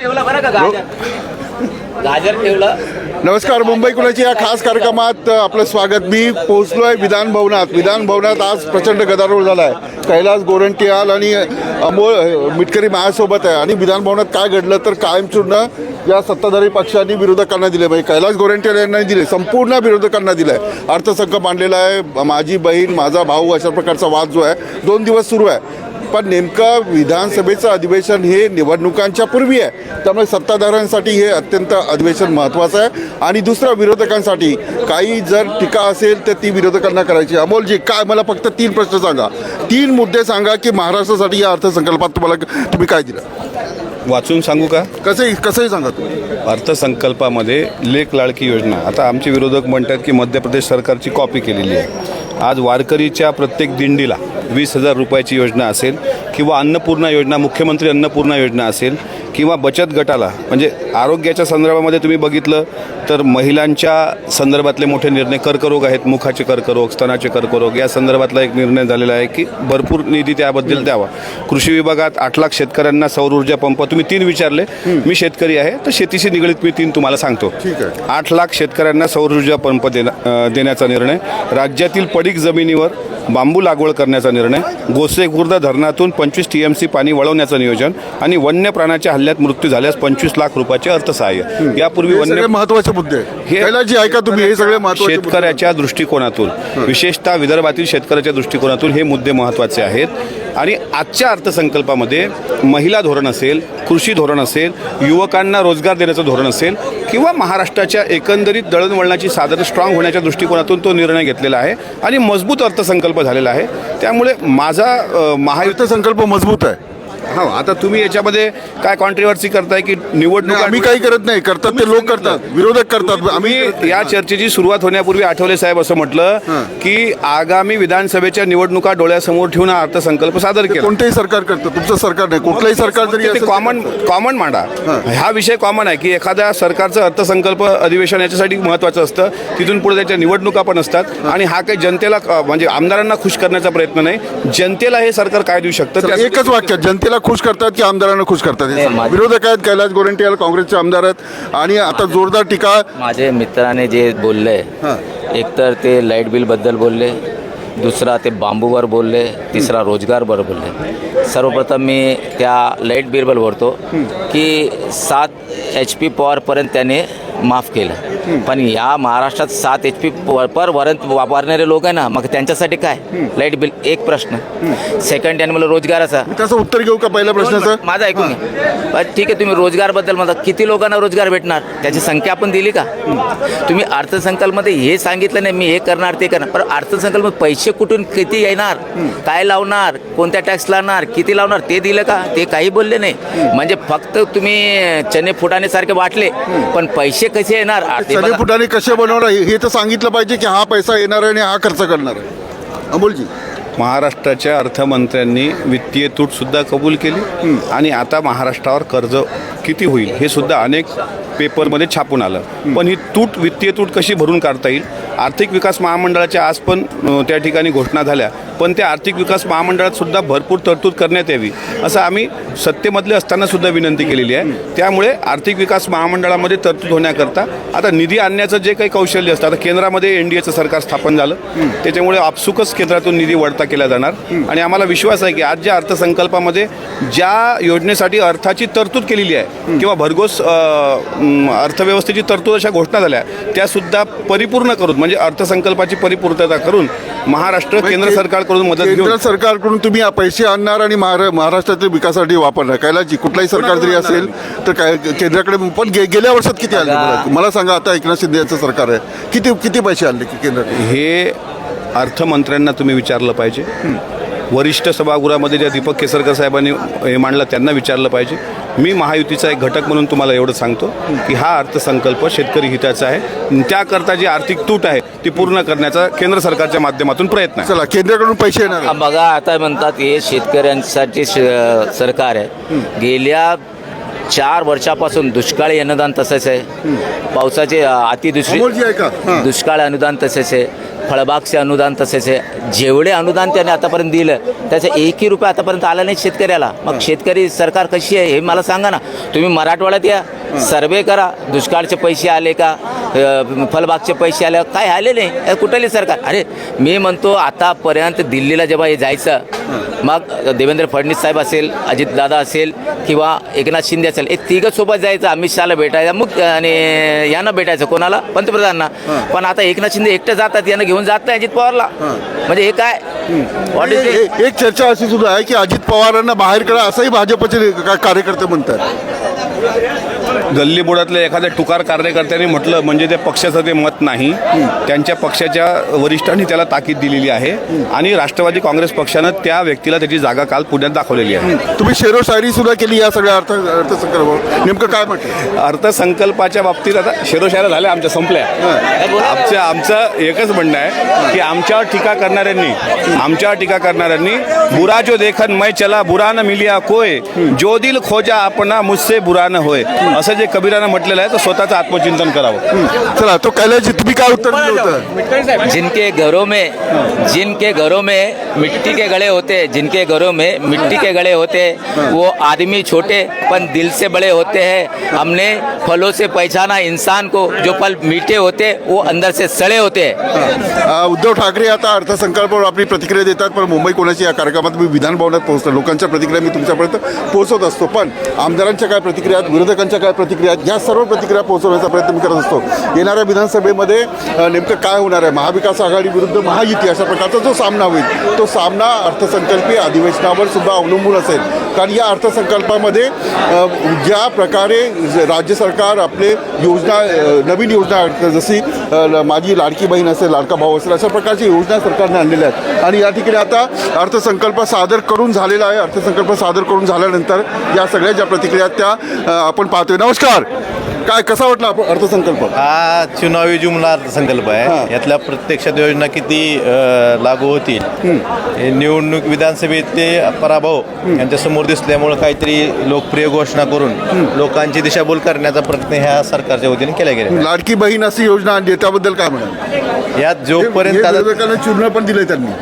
ठेवलं बरं का गाजर ठेवलं. नमस्कार मुंबई कुणाची या खास कार्यक्रमात आपलं स्वागत. मी पोहोचलो आहे विधान भवनात. विधान भवनात आज प्रचंड गदारोळ झाला आहे कैलास गोरंटियाल आणि अमोल मिटकरी माझ्यासोबत आहे. आणि विधान भवनात काय घडलं तर कायमचूर्ण या सत्ताधारी पक्षांनी विरोधकांना दिले. म्हणजे कैलास गोरंटियाल यांना दिले संपूर्ण विरोधकांना दिलं आहे अर्थसंकल्प मांडलेला आहे. माझी बहीण माझा भाऊ अशा प्रकारचा वाद जो आहे दोन दिवस सुरू आहे. पण नेमकं विधानसभेचं अधिवेशन हे निवडणुकांच्या पूर्वी आहे. त्यामुळे सत्ताधाऱ्यांसाठी हे अत्यंत अधिवेशन महत्त्वाचं आहे. आणि दुसरं विरोधकांसाठी काही जर टीका असेल तर ती विरोधकांना करायची अमोलजी काय मला फक्त तीन प्रश्न सांगा. तीन मुद्दे सांगा की महाराष्ट्रासाठी या अर्थसंकल्पात तुम्हाला तुम्ही काय दिलं? वाचून सांगू का? कसंही कसंही सांगा तुम्ही. अर्थसंकल्पामध्ये लेख लाडकी योजना. आता आमचे विरोधक म्हणतात की मध्य प्रदेश सरकारची कॉपी केलेली आहे. आज वारकरीच्या प्रत्येक दिंडीला वीस हजार रुपयाची योजना असेल किंवा अन्नपूर्णा योजना मुख्यमंत्री अन्नपूर्णा योजना असेल किंवा बचत गटाला म्हणजे आरोग्याच्या संदर्भामध्ये तुम्ही बघितलं तर महिलांच्या संदर्भातले मोठे निर्णय कर्करोग आहेत मुखाचे कर्करोग स्तनाचे कर्करोग या संदर्भातला एक निर्णय झालेला आहे की भरपूर निधी त्याबद्दल द्यावा. कृषी विभागात आठ लाख शेतकऱ्यांना सौर ऊर्जा पंप तुम्ही तीन विचारले मी शेतकरी आहे तर शेतीशी निगडीत मी तीन तुम्हाला सांगतो. आठ लाख शेतकऱ्यांना सौर ऊर्जा पंप देण्याचा निर्णय राज्यातील पडीक जमिनीवर बांबू लागवड करण्याचा निर्णय गोसेखुर्द धरणातून पंचवीस टी एम सी पाणी वळवण्याचं नियोजन आणि वन्य प्राण्याच्या हल्ल्यात मृत्यू झाल्यास पंचवीस लाख रुपयाचे अर्थसहाय्य. यापूर्वी वन्य महत्त्वाचे मुद्दे. हे- ऐका तुम्ही हे सगळे. शेतकऱ्याच्या दृष्टिकोनातून विशेषतः विदर्भातील शेतकऱ्याच्या दृष्टिकोनातून हे मुद्दे महत्त्वाचे आहेत. आणि आजच्या अर्थसंकल्पामध्ये महिला धोरण असेल कृषी धोरण असेल युवकांना रोजगार देण्याचं धोरण असेल किंवा महाराष्ट्राच्या एकंदरीत दळणवळणाची साधनं स्ट्रॉंग होण्याच्या दृष्टिकोनातून तो निर्णय घेतलेला आहे आणि मजबूत अर्थसंकल्प झालेला आहे. त्यामुळे माझा अ, अर्थसंकल्प मजबूत आहे. हो आता तुम्ही याच्यामध्ये काय कॉन्ट्रोवर्सी करताय की निवडणूक आम्ही काही करत नाही करतात ते लोक करतात विरोधक करतात आम्ही या चर्चेची सुरुवात होण्यापूर्वी आठवले साहेब असं म्हटलं की आगामी विधानसभेच्या निवडणुका डोळ्यासमोर ठेवून हा अर्थसंकल्प सादर केला. कोणतेही सरकार करतं तुमचं सरकार नाही कुठलंही सरकार जरी कॉमन कॉमन मांडा. हा. विषय कॉमन आहे की एखाद्या सरकारचं अर्थसंकल्प अधिवेशन याच्यासाठी महत्त्वाचं असतं तिथून पुढे त्याच्या निवडणुका पण असतात आणि हा काही जनतेला म्हणजे आमदारांना खुश करण्याचा प्रयत्न नाही. जनतेला हे सरकार काय देऊ शकतं? एकच वाक्य जनतेला खुश करतात की आमदारांना खुश करतात हे सांगा. माझे- विरोधक आहेत कैलास गोरंटियाल काँग्रेसचे आमदार आहेत आणि आता जोरदार टीका माझे मित्राने जे बोलले हां. एकतर ते लाइट बिलबद्दल बोलले दुसरा ते बांबूवर बोलले तिसरा रोजगारवर बोलले सर्वप्रथम मी त्या लाइट बिलवर बोलतो की सात एच पी पॉवरपर्यंत त्याने माफ केलं. पण या महाराष्ट्रात सात एच पी पर वरंत वापरणारे लोक आहे ना मग त्यांच्यासाठी काय? लाइट बिल एक प्रश्न. सेकंड हँड मला रोजगाराचा. त्याचं उत्तर घेऊ का पहिल्या प्रश्नाचं? माझं ऐकून घ्या. ठीक आहे तुम्ही रोजगारबद्दल म्हणता. किती लोकांना रोजगार भेटणार? त्याची संख्या आपण दिली का? तुम्ही अर्थसंकल्पमध्ये हे सांगितलं नाही मी हे करणार ते करणार. पण अर्थसंकल्प पैसे कुठून किती येणार? काय लावणार? कोणत्या टॅक्स लावणार? किती लावणार? ते दिलं का? ते काही बोलले नाही. म्हणजे फक्त तुम्ही चने फुटाणे सारखे वाटले पण पैसे कसे येणार? बघा. फुटाने कसे बनवणार हे हे तर सांगितलं पाहिजे की हा पैसा येणार आहे आणि हा खर्च करणार आहे. अमोलजी. महाराष्ट्राच्या अर्थमंत्र्यांनी वित्तीय तूट सुद्धा कबूल केली आणि आता महाराष्ट्रावर कर्ज किती होईल हे सुद्धा अनेक पेपरमध्ये छापून आलं. पण ही तूट वित्तीय तूट कशी भरून काढता येईल? आर्थिक विकास महामंडळाच्या आज पण अ, त्या ठिकाणी घोषणा झाल्या. पण त्या आर्थिक विकास महामंडळात सुद्धा भरपूर तरतूद करण्यात यावी असं आम्ही सत्तेमधले असताना सुद्धा विनंती केलेली आहे. त्यामुळे आर्थिक विकास महामंडळामध्ये तरतूद होण्याकरता आता निधी आणण्याचं जे काही कौशल्य असतं आता केंद्रामध्ये एन डी एचं सरकार स्थापन झालं त्याच्यामुळे आपसुकच केंद्रातून निधी वळता केला जाणार. आणि आम्हाला विश्वास आहे की आज ज्या अर्थसंकल्पामध्ये ज्या योजनेसाठी अर्थाची तरतूद केलेली आहे किंवा भरघोस अर्थव्यवस्थेची तरतूद अशा घोषणा झाल्या त्या सुद्धा परिपूर्ण करून म्हणजे अर्थसंकल्पाची परिपूर्तता करून महाराष्ट्र केंद्र सरकारकडून मदत केंद्र सरकारकडून तुम्ही पैसे आणणार आणि महारा- महाराष्ट्रातील विकासासाठी वापरणार. कैलासजी कुठलाही सरकार जरी असेल तर काय केंद्राकडे पण गे- गेल्या वर्षात किती आले मला- मला सांगा आता एकनाथ शिंदे यांचं सरकार आहे. किती किती पैसे आणले की केंद्राकडे हे अर्थमंत्र्यांना तुम्ही विचारलं पाहिजे. वरिष्ठ सभागृहामध्ये ज्या दीपक केसरकर साहेबांनी हे मांडलं त्यांना विचारलं पाहिजे. मी महायुतीचा एक घटक म्हणून तुम्हाला एवढं सांगतो की हा अर्थसंकल्प शेतकरी हिताचा आहे. त्याकरता जी आर्थिक तूट आहे ती पूर्ण करण्याचा केंद्र सरकारच्या माध्यमातून प्रयत्न आहे. चला केंद्राकडून पैसे येणार हा. बघा आता म्हणतात हे शेतकऱ्यांसाठी श- सरकार आहे. गेल्या चार वर्षापासून दुष्काळी अनुदान तसंच आहे. पावसाचे अतिदुष्काळी दुष्काळ अनुदान तसेच आहे. फळबागचे अनुदान तसेच आहे. जेवढे अनुदान त्याने आतापर्यंत दिलं त्याचं एकही रुपये आतापर्यंत आला नाही शेतकऱ्याला. मग शेतकरी सरकार कशी आहे हे मला सांगा ना. तुम्ही मराठवाड्यात या सर्वे करा. दुष्काळचे पैसे आले का? अ, फळबागचे पैसे आले काय आले नाही. कुठली सरकार? अरे मी म्हणतो आतापर्यंत दिल्लीला जेव्हा हे जायचं मग देवेंद्र फडणवीस साहेब असेल अजितदादा असेल किंवा एकनाथ शिंदे असेल हे तिघं सोबत जायचं अमित शहाला भेटायचं मग आणि यांना भेटायचं. कोणाला? पंतप्रधानांना. पण आता एकनाथ शिंदे एकटं जातात यांना घेऊन जात नाही अजित पवारला. म्हणजे हे काय? व्हॉट इज ए- ए- एक चर्चा अशी सुद्धा आहे की अजित पवारांना बाहेर करा असंही भाजपचे का- कार्यकर्ते म्हणतात. गल्ली बोर्डातल्या एखाद्या टुकार कार्यकर्त्यांनी म्हटलं म्हणजे त्या पक्षाचं ते मत नाही. त्यांच्या पक्षाच्या वरिष्ठांनी त्याला ताकीद दिलेली आहे. आणि राष्ट्रवादी काँग्रेस पक्षानं त्या व्यक्तीला त्याची जागा काल पुण्यात दाखवलेली आहे. तुम्ही शेरो शायरी सुद्धा केली या सगळ्या अर्थ अर्थसंकल्पावर. नेमकं काय म्हटलं? अर्थसंकल्पाच्या बाबतीत आता शेरोशायरा झाल्या आमच्या संपल्या. आमचं आमचं एकच म्हणणं आहे की आमच्यावर टीका करणाऱ्यांनी आमच्यावर टीका करणाऱ्यांनी बुरा जो देखन मै चला बुरा न मिलिया कोय जो दिल खोजा आपणा मुझसे बुरा न होय असं जे कबीरानं म्हटलेलं आहे तर स्वतःचं आत्मचिंतन करावं. चला तो कैलाजी तुम्ही काय उत्तर दिलं होतं? जिनके घरों में जिनके घरों में मिट्टी के गड़े होते जिनके घरों में मिट्टी के गड़े होते वो आदमी छोटे पण दिल से बड़े होते हैं। हमने फलों से पहचाना इंसान को जो फल मीठे होते वो अंदर से सड़े होते हैं। अ, उद्धव ठाकरे आता अर्थसंकल्पावर आपली प्रतिक्रिया देतात पण मुंबई कोणाची या कार्यक्रमात मी विधान भवनात पोहोचतो लोकांच्या प्रतिक्रिया मी तुमच्यापर्यंत पोहोचवत असतो. पण आमदारांच्या काय प्रतिक्रिया आहेत विरोधकांच्या काय प्रतिक्रिया प्रतिक्रिया या सर्व प्रतिक्रिया पोहोचवण्याचा प्रयत्न मी करत असतो. येणाऱ्या विधानसभेमध्ये नेमकं काय होणार आहे? महाविकास आघाडी विरुद्ध महायुती अशा प्रकारचा जो सामना होईल तो सामना अर्थसंकल्पीय अधिवेशनावर सुद्धा अवलंबून असेल. कारण या अर्थसंकल्पामध्ये ज्या प्रकारे ज- राज्य सरकार आपले योजना नवीन योजना जशी माझी लाडकी बहीण असेल लाडका भाऊ असेल अशा प्रकारची योजना सरकारने आणलेल्या आहेत. आणि या ठिकाणी आता अर्थसंकल्प सादर करून झालेला आहे. अर्थसंकल्प सादर करून झाल्यानंतर या सगळ्या ज्या प्रतिक्रिया त्या आपण पाहतोय. नमस्कार. काय कसा वाटला आपण अर्थसंकल्प? हा चुनावी जुमला अर्थसंकल्प. आहे. यातल्या प्रत्यक्षात योजना किती अ, लागू होतील? हे निवडणूक विधानसभेत ते पराभव यांच्या समोर दिसल्यामुळे काहीतरी लोकप्रिय घोषणा करून लोकांची दिशाभूल करण्याचा प्रयत्न ह्या सरकारच्या वतीने केला गेला लाडकी बहीण अशी योजना आणली आहे, त्याबद्दल काय म्हणाल? यात जोपर्यंत आता विरोधकांना चूर्ण पण दिलंय त्यांनी.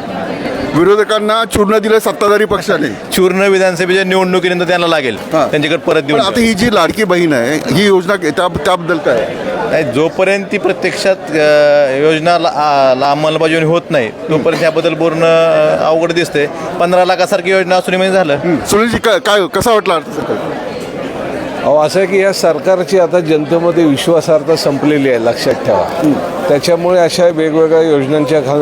विरोधकांना चूर्ण दिलंय सत्ताधारी पक्षाने. चूर्ण विधानसभेच्या निवडणुकीनंतर त्यांना लागेल. हा. त्यांच्याकडे परत पण देऊन आता ही जी लाडकी बहीण आहे ही योजना त्या त्याबद्दल काय? नाही जोपर्यंत ती प्रत्यक्षात अ, योजना ला- आ- ला- अंमलबजावणी होत नाही तोपर्यंत याबद्दल बोलणं अ, अवघड दिसते पंधरा लाखासारखी योजना असून म्हणजे झालं सुनीलजी काय काय कसा वाटला अर्थसंकल्प अहो असं आहे की या सरकारची आता जनतेमध्ये विश्वासार्हता संपलेली आहे लक्षात ठेवा. त्याच्यामुळे अशा वेगवेगळ्या योजनांच्या खा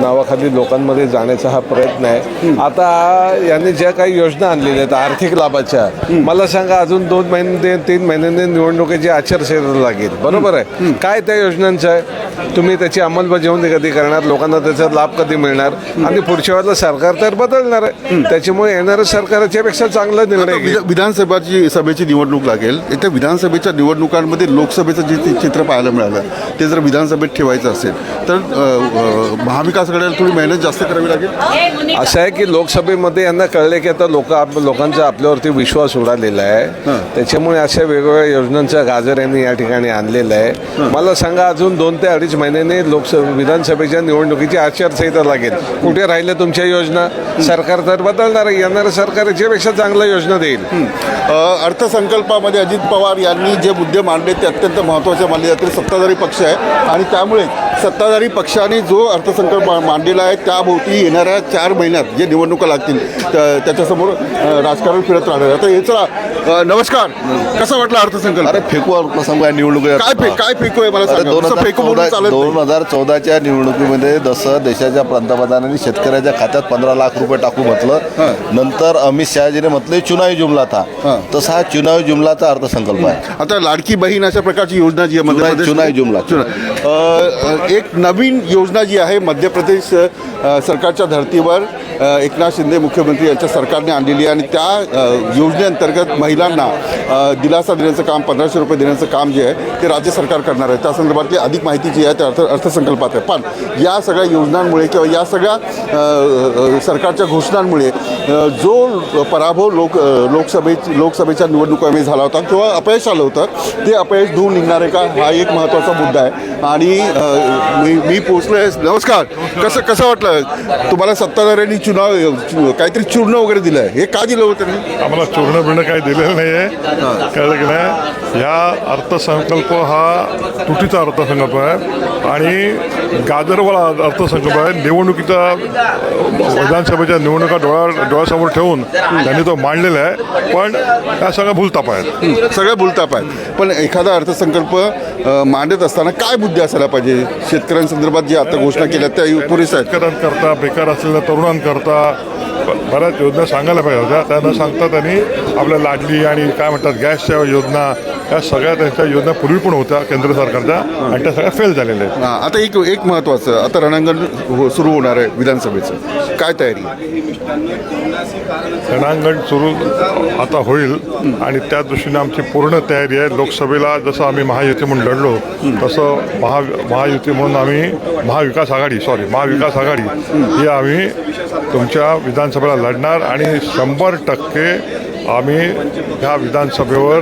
नावाखाली लोकांमध्ये जाण्याचा हा प्रयत्न आहे. आता यांनी ज्या काही योजना आणलेल्या आहेत आर्थिक लाभाच्या मला सांगा अजून दोन महिने तीन महिन्यांनी निवडणुकीची आचारसंहिता लागेल बरोबर आहे? काय त्या योजनांचं आहे? तुम्ही त्याची अंमलबजावणी कधी करणार? लोकांना त्याचा लाभ कधी मिळणार? आणि पुढच्या वेळेला सरकार तर बदलणार आहे. त्याच्यामुळे येणारं सरकार याच्यापेक्षा चांगला निर्णय विधानसभाची सभेची निवडणूक लागेल. त्या विधानसभेच्या निवडणुकांमध्ये लोकसभेचं जे चित्र पाहायला मिळालं ते जर विधानसभेत ठेवायचं असेल तर अ, अ, महाविकास आघाडीला थोडी मेहनत जास्त करावी लागेल. असं आहे की लोकसभेमध्ये यांना कळले की आता लोक आप लोकांचा आपल्यावरती विश्वास उडालेला आहे. त्याच्यामुळे अशा वेगवेगळ्या योजनांचा गाजर यांनी या ठिकाणी आणलेला आहे. मला सांगा अजून दोन ते अडीच महिन्याने लोकसभा विधानसभेच्या निवडणुकीची आचारसंहिता लागेल. कुठे राहिल्या तुमच्या योजना? सरकार तर बदलणार आहे. येणारं सरकार याच्यापेक्षा चांगल्या योजना देईल. अर्थसंकल्पामध्ये अजित पवार यांनी जे मुद्दे मांडले ते अत्यंत महत्त्वाचे मानले जातील. सत्ताधारी पक्ष आहे आणि त्यामुळे सत्ताधारी पक्षाने जो अर्थसंकल्प मांडलेला आहे त्याभोवती येणाऱ्या चार महिन्यात जे निवडणुका लागतील त्या- त्याच्यासमोर राजकारण फिरत राहणार आहे. आता चला अ, नमस्कार कसा वाटला अर्थसंकल्प अरे फेकू प्रसंग आहे निवडणुकीत काय फे काय फेकू आहे मला सांगा दोन फेकू दोन. हजार चौदाच्या निवडणुकीमध्ये जसं देशाच्या पंतप्रधानांनी शेतकऱ्याच्या खात्यात पंधरा लाख रुपये टाकू म्हटलं नंतर अमित शहाजीने म्हटलं चुनावी जुमला था. तसा हा चुनावी जुमलाचा अर्थसंकल्प आहे आता लाडकी बहीण अशा प्रकारची योजना जी आहे चुनाई जुमला. एक नवीन योजना जी आहे मध्य प्रदेश सरकारच्या धर्तीवर एकनाथ शिंदे मुख्यमंत्री यांच्या सरकारने आणलेली आहे आणि त्या योजनेअंतर्गत महिलांना दिलासा देण्याचं काम पंधराशे रुपये देण्याचं काम जे आहे ते राज्य सरकार करणार आहे. त्या संदर्भातली अधिक माहिती जी आहे त्या अर्थ अर्थसंकल्पात आहे. पण या सगळ्या योजनांमुळे किंवा या सगळ्या सरकारच्या घोषणांमुळे जो पराभव लोक लोकसभे लोकसभेच्या निवडणुकांमध्ये झाला होता किंवा अपयश आलं होतं ते अपयश धुवून निघणार आहे का? हा एक महत्त्वाचा मुद्दा आहे. आणि मी मी पोचलो आहे नमस्कार. कसं कसं वाटलं? तुम्हाला सत्ताधाऱ्यांनी चुनाव काहीतरी चूर्ण वगैरे दिलं आहे हे का दिलं होतं त्यांनी? आम्हाला चूर्ण बिर्ण काही दिलेलं नाही आहे कळलं की नाही? या अर्थसंकल्प हा तुटीचा अर्थसंकल्प आहे. आणि गाजरवाला अर्थसंकल्प आहे. निवडणुकीचा विधानसभेच्या निवडणुका डोळ्या डोळ्यासमोर ठेवून त्यांनी तो मांडलेला आहे. पण त्या सगळ्या भूलताप आहेत. सगळ्या बोलताप आहेत. पण एखादा अर्थसंकल्प मांडत असताना काय मुद्दे असायला पाहिजे? शेतकऱ्यांसंदर्भात जे आता घोषणा केल्या त्या पुरेशा आहेत. शेतकऱ्यांकरता बेकार असलेल्या तरुणांकरता ब- बऱ्याच योजना सांगायला पाहिजे होत्या. त्या न सांगता त्यांनी आपल्या लाडली आणि काय म्हणतात गॅसच्या योजना या सगळ्या त्यांच्या योजना पूर्वी पण होत्या केंद्र सरकारच्या आणि त्या सगळ्या फेल झालेल्या आहेत. आता एक एक महत्त्वाचं आता रणांगण हो- सुरू होणार आहे विधानसभेचं. काय तयारी रणांगण सुरू आता होईल आणि त्या दृष्टीने आमची पूर्ण तयारी आहे. लोकसभेला जसं आम्ही महायुती म्हणून लढलो तसं महा महायुती म्हणून आम्ही महाविकास आघाडी सॉरी महाविकास आघाडी ही आम्ही तुमच्या विधानसभेला लढणार आणि शंभर टक्के आम्ही ह्या विधानसभेवर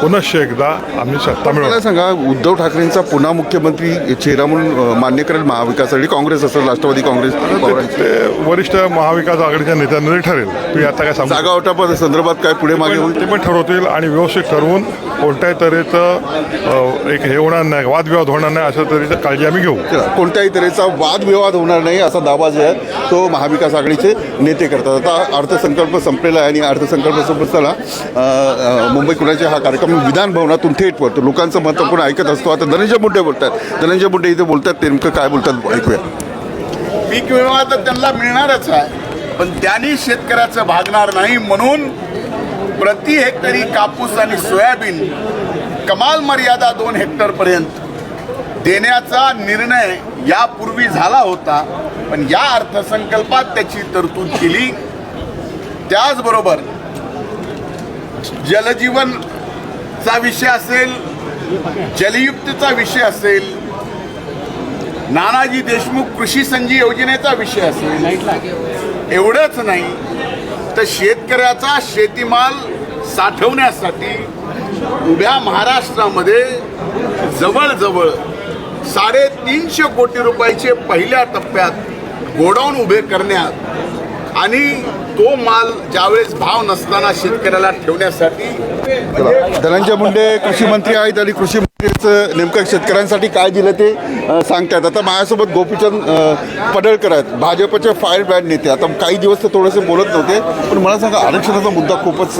पुनश्च एकदा आम्ही मला सांगा उद्धव ठाकरेंचा पुन्हा मुख्यमंत्री चेहरा म्हणून मान्य करेल महाविकास आघाडी काँग्रेस असेल राष्ट्रवादी काँग्रेस पवारांची. ते वरिष्ठ महाविकास आघाडीच्या नेत्यांमध्ये ठरेल. तुम्ही आता काय सांगू जागा वाटपा संदर्भात काय पुढे मागे होईल? ते पण ठरवतील आणि व्यवस्थित ठरवून कोणत्याही तऱ्हेचं एक हे होणार नाही वादविवाद होणार नाही अशा तऱ्हेची काळजी आम्ही घेऊ. कोणत्याही तऱ्हेचा वादविवाद होणार नाही असा दावा जो आहे तो महाविकास आघाडीचे नेते करतात. आता अर्थसंकल्प संपलेला आहे आणि अर्थसंकल्प संपताना मुंबई कुणाचे हा कार्यक्रम विधान भवनातून थेट पडतो लोकांचं मत आपण ऐकत असतो. आता धनंजय मुंडे बोलतात. धनंजय मुंडे इथे बोलतात नेमकं काय बोलतात ऐकूया. पीक विमा तर त्यांना मिळणारच आहे पण त्यांनी शेतकऱ्याचं भागणार नाही म्हणून प्रति हेक्टरी कापूस आणि सोयाबीन कमाल मर्यादा दोन हेक्टरपर्यंत देण्याचा निर्णय यापूर्वी झाला होता पण या अर्थसंकल्पात त्याची तरतूद केली. त्याचबरोबर जलजीवनचा विषय असेल जलयुक्तचा विषय असेल नानाजी देशमुख कृषी संजी योजनेचा विषय असेल एवढंच नाही तर शेतकऱ्याचा शेतीमाल साठवण्यासाठी उभ्या महाराष्ट्रामध्ये जवळजवळ साडेतीनशे कोटी रुपयाचे पहिल्या टप्प्यात गोडाऊन उभे करण्यात आणि तो माल ज्यावेळेस भाव नसताना शेतकऱ्याला ठेवण्यासाठी धनंजय मुंडे कृषी मंत्री आहेत आणि कृषी मंत्रीचं नेमकं शेतकऱ्यांसाठी काय दिलं ते सांगतात आता माझ्यासोबत गोपीचंद पडळकर आहेत. भाजपचे फायर ब्रँड नेते. आता काही दिवस ते थोडेसे बोलत नव्हते पण मला सांगा आरक्षणाचा मुद्दा खूपच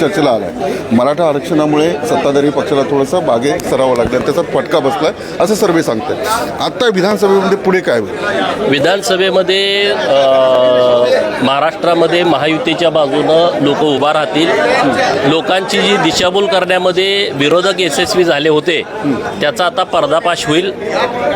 चर्चेला आला आहे मराठा आरक्षणामुळे सत्ताधारी पक्षाला थोडंसं बागे सरावं लागलं त्याचा फटका बसला आहे असं सर्वे सांगतात आत्ता विधानसभेमध्ये पुढे काय होईल? विधानसभेमध्ये महाराष्ट्रामध्ये महायुतीच्या बाजूनं लोक उभा राहतील. लोकांची जी दिशाभूल करण्यामध्ये विरोधक यशस्वी झाले होते त्याचा आता पर्दापाश होईल.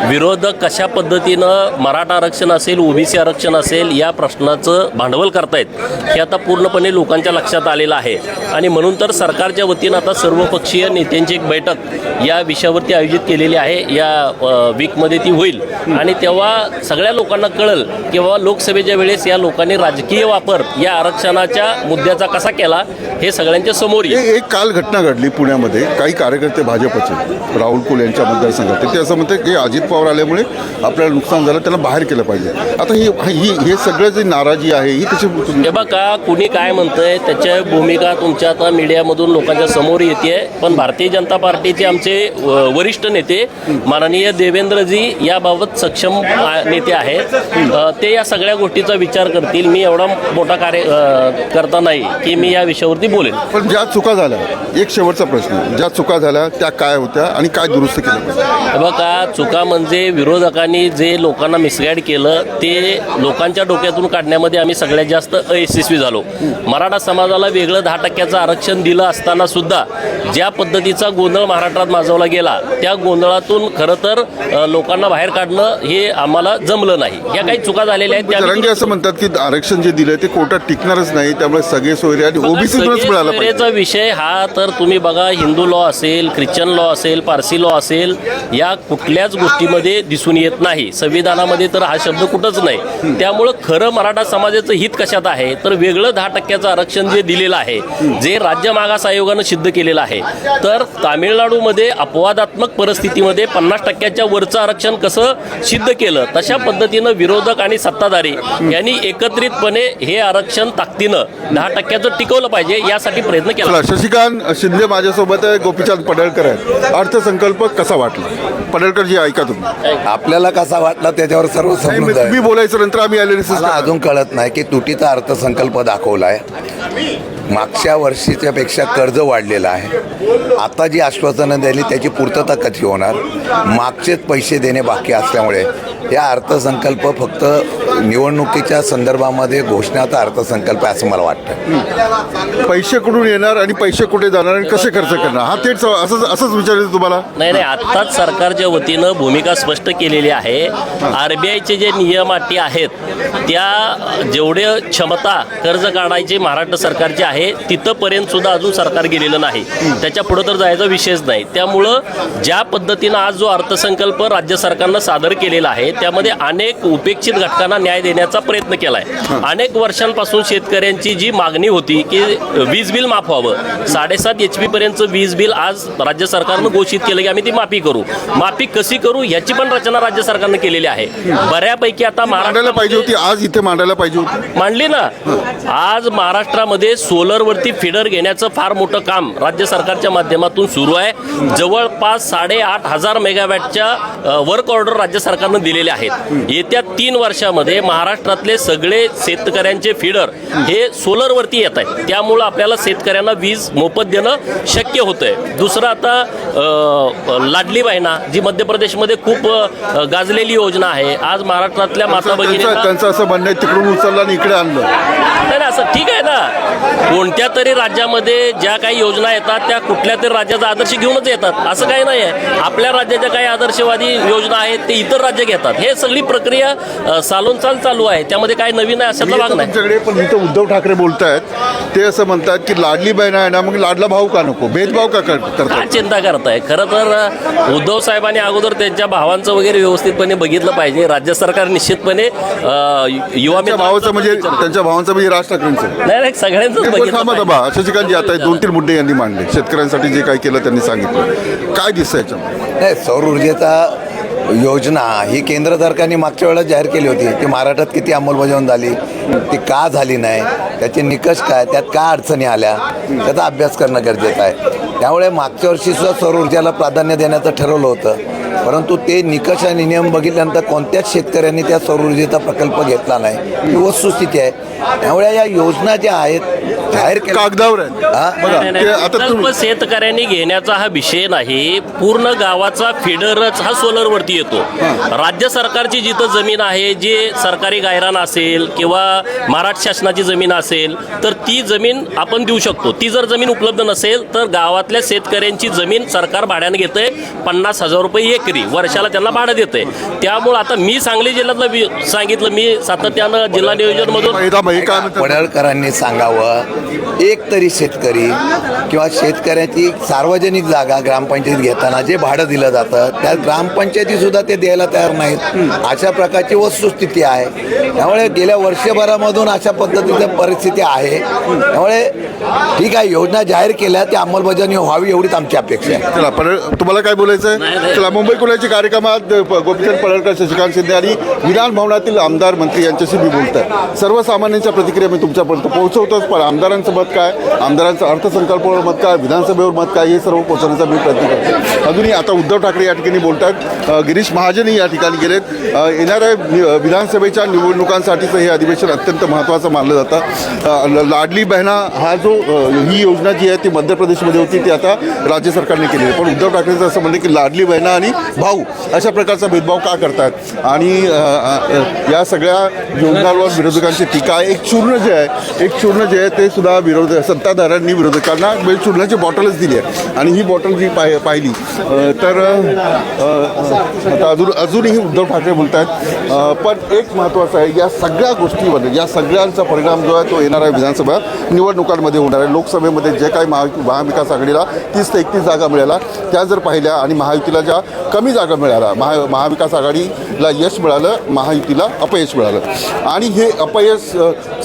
विरोधक कशा पद्धतीनं मराठा आरक्षण असेल ओबीसी आरक्षण असेल या प्रश्नाचं भांडवल करतायत हे आता पूर्णपणे लोकांच्या लक्षात आलेलं आहे. आणि म्हणून तर सरकारच्या वतीनं आता सर्वपक्षीय नेत्यांची एक बैठक या विषयावरती आयोजित केलेली आहे. या वीकमध्ये ती होईल. आणि तेव्हा सगळ्या लोकांना कळल की बाबा लोकसभेच्या वेळेस या लोकांनी राजकीय वापर या आरक्षणाच्या मुद्द्याचा कसा केला हे सगळ्यांच्या समोर येईल. एक एक काल घटना घडली पुण्यामध्ये. काही कार्यकर्ते भाजपचे. राहुल कुल यांच्या मतदारसंघात. ते असं म्हणतात की अजित पवार आल्यामुळे आपल्याला नुकसान झालं त्यांना बाहेर केलं पाहिजे. आता ही ही हे सगळं जी नाराजी आहे ही त्याची बघा कुणी काय म्हणतंय त्याच्या भूमिका तुमच्या आता मीडियामधून लोकांच्या समोर येते पण भारतीय जनता पार्टीचे आमचे वरिष्ठ नेते माननीय देवेंद्रजी याबाबत सक्षम नेते आहेत. ते या सगळ्या गोष्टीचा विचार करतील. मी एवढा मोठा कार्य करता नाही की मी या विषयावरती बोलेन. पण ज्या चुका झाल्या एक शेवटचा प्रश्न ज्या चुका झाल्या त्या काय होत्या? होत्या आणि काय दुरुस्त केलं बघा चुका म्हणजे विरोधकांनी जे लोकांना मिसगाईड केलं ते लोकांच्या डोक्यातून काढण्यामध्ये आम्ही सगळ्यात जास्त अयशस्वी झालो. मराठा समाजाला वेगळं दहा टक्क्याचं आरक्षण दिलं असताना सुद्धा ज्या पद्धतीचा गोंधळ महाराष्ट्रात माजवला गेला त्या गोंधळातून खरं तर लोकांना बाहेर काढणं हे आम्हाला जमलं नाही. या काही चुका झालेल्या आहेत असं म्हणतात की आरक्षण जे दिलंय ते कोर्टात टिकणारच नाही त्यामुळे सगळे सोयरे आणि मिळालं सोयरेचा विषय हा तर तुम्ही बघा हिंदू लॉ असेल ख्रिश्चन लॉ असेल पारसी लॉ असेल या कुठल्याच गोष्टीमध्ये दिसून येत नाही. संविधानामध्ये तर हा शब्द कुठंच नाही. त्यामुळं खरं मराठा समाजाचं हित कशात आहे? तर वेगळं दहा टक्क्याचं आरक्षण जे दिलेलं आहे जे राज्य मागास आयोगानं सिद्ध केलेलं आहे तर तामिळनाडूमध्ये अपवादात्मक परिस्थितीमध्ये पन्नास टक्क्याच्या वरचं आरक्षण कसं सिद्ध केलं? तशा पद्धतीनं विरोधक आणि सत्ताधारी यांनी एकत्रितपणे हे आरक्षण ताकदीनं दहा टक्क्याचं टिकवलं पाहिजे यासाठी प्रयत्न केला. शशिकांत शिंदे माझ्यासोबत गोपीचंद पडळकर आहेत. अर्थसंकल्प कसा वाटला? पडळकरजी ऐका तुम्ही. आपल्याला कसा वाटला त्याच्यावर सर्व समजून तुम्ही बोलायचं नंतर आम्ही अनालिसिस मला अजून कळत नाही की तुटीचा अर्थसंकल्प दाखवलाय. मागच्या वर्षीच्या पेक्षा कर्ज वाढलेलं आहे. आता जी आश्वासनं दिली त्याची पूर्तता कधी होणार? मागचेच पैसे देणे बाकी असल्यामुळे. या अर्थसंकल्प फक्त निवडणुकीच्या संदर्भामध्ये घोषणाचा अर्थसंकल्प आहे असं मला वाटतं. पैसे कुठून येणार आणि पैसे कुठे जाणार आणि कसे खर्च करणार? हा थेट सव- असंच असंच विचारायचं तुम्हाला? नाही नाही आत्ताच सरकारच्या वतीनं भूमिका स्पष्ट केलेली आहे आर बी आयचे जे नियम अटी आहेत त्या जेवढे क्षमता कर्ज काढायचे महाराष्ट्र सरकारचे आहे तिथंपर्यंत सुद्धा अजून सरकार गेलेलं नाही. त्याच्या पुढं तर जायचा विषयच नाही. त्यामुळं ज्या पद्धतीनं आज जो अर्थसंकल्प राज्य सरकारनं सादर केलेला आहे त्यामध्ये अनेक उपेक्षित घटकांना न्याय देण्याचा प्रयत्न केला आहे अनेक वर्षांपासून शेतकऱ्यांची जी मागणी होती की वीज बिल माफ व्हावं. साडेसात एच पी पर्यंतचं वीज बिल आज राज्य सरकारनं घोषित केलं की आम्ही ती माफी करू. माफी कशी करू ह्याची पण रचना राज्य सरकारनं केलेली आहे. बऱ्यापैकी आता मांडायला पाहिजे होती आज इथे मांडायला पाहिजे होती. मांडली ना? आज महाराष्ट्रामध्ये सोलरवरती फिडर घेण्याचं फार मोठं काम राज्य सरकारच्या माध्यमातून सुरू आहे. जवळपास साडेआठ हजार मेगावॅटच्या वर्क ऑर्डर राज्य सरकारनं दिलेले आहेत. येत्या तीन वर्षामध्ये महाराष्ट्रातले सगळे शेतकऱ्यांचे फिडर हे सोलरवरती येत आहेत. त्यामुळं आपल्याला शेतकऱ्यांना वीज मोफत देणं शक्य होतंय. दुसरं आता लाडली बहिणा जी मध्य प्रदेशमध्ये खूप गाजलेली योजना आहे. आज महाराष्ट्रातल्या माता भगिनींना त्यांचं असं म्हणणं आहे तिकडून उचललं आणि इकडे आणलं. नाही नाही, असं ठीक आहे ना. कोणत्या तरी राज्यामध्ये ज्या काही योजना येतात त्या कुठल्या तरी राज्याचा आदर्श घेऊनच येतात. असं काही नाही आहे. आपल्या राज्याच्या काही आदर्शवादी योजना आहेत ते इतर राज्य घेतात. हे सगळी प्रक्रिया अ, चालून चाल चालू आहे. त्यामध्ये काय नवीन आहे अशातला भाग नाही तुमच्याकडे पण इथं उद्धव ठाकरे बोलतायत. ते असं म्हणतात की लाडली बहीण आहे ना मग लाडला भाऊ का नको? भेदभाव का कर- काय करतात चिंता करताय? खरं तर उद्धव साहेबांनी अगोदर त्यांच्या भावांचं वगैरे व्यवस्थितपणे बघितलं पाहिजे. राज्य सरकार निश्चितपणे अ, युवा त्यांच्या भावाचं म्हणजे त्यांच्या भावांचं म्हणजे राज ठाकरेंचं. नाही नाही सगळ्यांचंच हे पण बघितलं थांबा पाहिजे. थांबा शशिकांतजी आता हे दोन तीन मुद्दे यांनी मांडले. शेतकऱ्यांसाठी जे काय केलं त्यांनी सांगितलं. काय दिसतं याच्यामध्ये? नाही सौर ऊर्जेचा योजना ही केंद्र सरकारने मागच्या वेळेला जाहीर केली होती. ती महाराष्ट्रात किती अंमलबजावणी झाली ती का झाली नाही त्याचे निकष काय त्यात काय अडचणी आल्या त्याचा अभ्यास करणं गरजेचं आहे. त्यामुळे मागच्या वर्षी सुद्धा सौर ऊर्जेला प्राधान्य देण्याचं ठरवलं होतं. परंतु ते निकष आणि नियम बघितल्यानंतर कोणत्याच शेतकऱ्यांनी त्या सौर ऊर्जेचा प्रकल्प घेतला नाही. ही वस्तुस्थिती आहे. त्यामुळे या योजना ज्या आहेत जाहीर कागदावर आहे. हा? बघा नाही, नाही, ते नाही. आता प्रकल्प तुम्ही शेतकऱ्यांनी घेण्याचा हा विषय नाही. पूर्ण गावाचा फिडरच हा सोलरवरती येतो. राज्य सरकारची जिथं जमीन आहे जे सरकारी गायरान असेल किंवा महाराष्ट्र शासनाची जमीन असेल तर ती जमीन आपण देऊ शकतो. ती जर जमीन उपलब्ध नसेल तर गावातल्या शेतकऱ्यांची जमीन सरकार भाड्याने घेतंय. पन्नास हजार रुपये एकरी वर्षाला त्यांना भाडं देते त्यामुळं आता मी सांगली जिल्ह्यातलं वि- सांगितलं मी सातत्यानं जिल्हा नियोजनमधून थांबा, काय म्हणतात? पडळकरांनी सांगावं? एक तरी शेतकरी किंवा शेतकऱ्याची सार्वजनिक जागा ग्रामपंचायत घेताना जे भाडं दिलं जातं त्या ग्रामपंचायती सुद्धा ते द्यायला तयार नाहीत. अशा प्रकारची वस्तुस्थिती आहे. त्यामुळे गेल्या वर्षभरामधून अशा पद्धतीची परिस्थिती आहे. त्यामुळे ठीक आहे योजना जाहीर केल्या ती अंमलबजावणी व्हावी एवढीच आमची अपेक्षा आहे. चला पडळ तुम्हाला काय बोलायचं नाही, आहे. चला मुंबई कुणाच्या कार्यक्रमात गोपीचंद पडळकर शशिकांत शिंदे आणि विधान भवनातील आमदार मंत्री यांच्याशी मी बोलत आहे सर्वसामान्यांच्या प्रतिक्रिया मी तुमच्यापर्यंत पोहोचवतोच पण आमदार आमदारांचं मत काय? आमदारांचं अर्थसंकल्पावर मत काय? विधानसभेवर मत काय? हे सर्व पोहोचवण्याचा मी प्रयत्न करतो. अजूनही आता उद्धव ठाकरे या ठिकाणी बोलत आहेत गिरीश महाजनही या ठिकाणी गेलेत. येणाऱ्या विधानसभेच्या निवडणुकांसाठीचं हे अधिवेशन अत्यंत महत्त्वाचं मानलं जातं. लाडली बहिणा हा जो ही योजना जी आहे ती मध्य प्रदेशमध्ये होती ती आता राज्य सरकारने केली आहे. पण उद्धव ठाकरेंचं असं म्हणणं की लाडली बहिणा आणि भाऊ अशा प्रकारचा भेदभाव का करतात आणि या सगळ्या योजनांवर विरोधकांची टीका आहे. एक चूर्ण जे आहे एक चूर्ण जे आहे ते सुद्धा विरोध सत्ताधाऱ्यांनी विरोधकांना म्हणजे बॉटलच दिली आहे. आणि ही बॉटल जी पाह पाहिली तर आता अजून अजूनही उद्धव ठाकरे बोलत आहेत पण एक महत्त्वाचं आहे या सगळ्या गोष्टीमध्ये या सगळ्यांचा परिणाम जो आहे तो येणाऱ्या विधानसभा निवडणुकांमध्ये होणार आहे. लोकसभेमध्ये जे काही महा महाविकास आघाडीला तीस ते एकतीस जागा मिळाल्या त्या जर पाहिल्या आणि महायुतीला ज्या कमी जागा मिळाल्या महा महाविकास आघाडी ला यश मिळालं महायुतीला अपयश मिळालं. आणि हे अपयश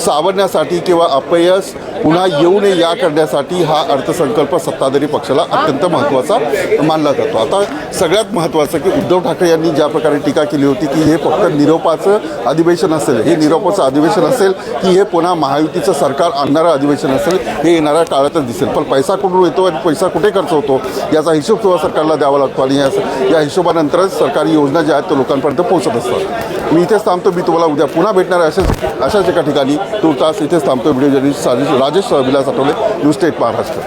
सावरण्यासाठी किंवा अपयश पुन्हा येऊ नये या करण्यासाठी हा अर्थसंकल्प सत्ताधारी पक्षाला अत्यंत महत्त्वाचा मानला जातो. आता सगळ्यात महत्त्वाचं की उद्धव ठाकरे यांनी ज्या प्रकारे टीका केली होती की हे फक्त निरोपाचं अधिवेशन असेल हे निरोपाचं अधिवेशन असेल की हे पुन्हा महायुतीचं सरकार आणणारं अधिवेशन असेल हे येणाऱ्या काळातच दिसेल. पण पैसा कुठून येतो आणि पैसा कुठे खर्च होतो याचा हिशोब सुद्धा सरकारला द्यावा लागतो आणि या या हिशोबानंतरच सरकारी योजना ज्या आहेत त्या लोकांपर्यंत पोहोचत असतात. मी इथेच थांबतो मी तुम्हाला उद्या पुन्हा भेटणार आहे अशाच अशाच एका ठिकाणी. तुर्तास इथेच थांबतो video journalist Rajesh Rajesh Vilas Athawale news state Maharashtra.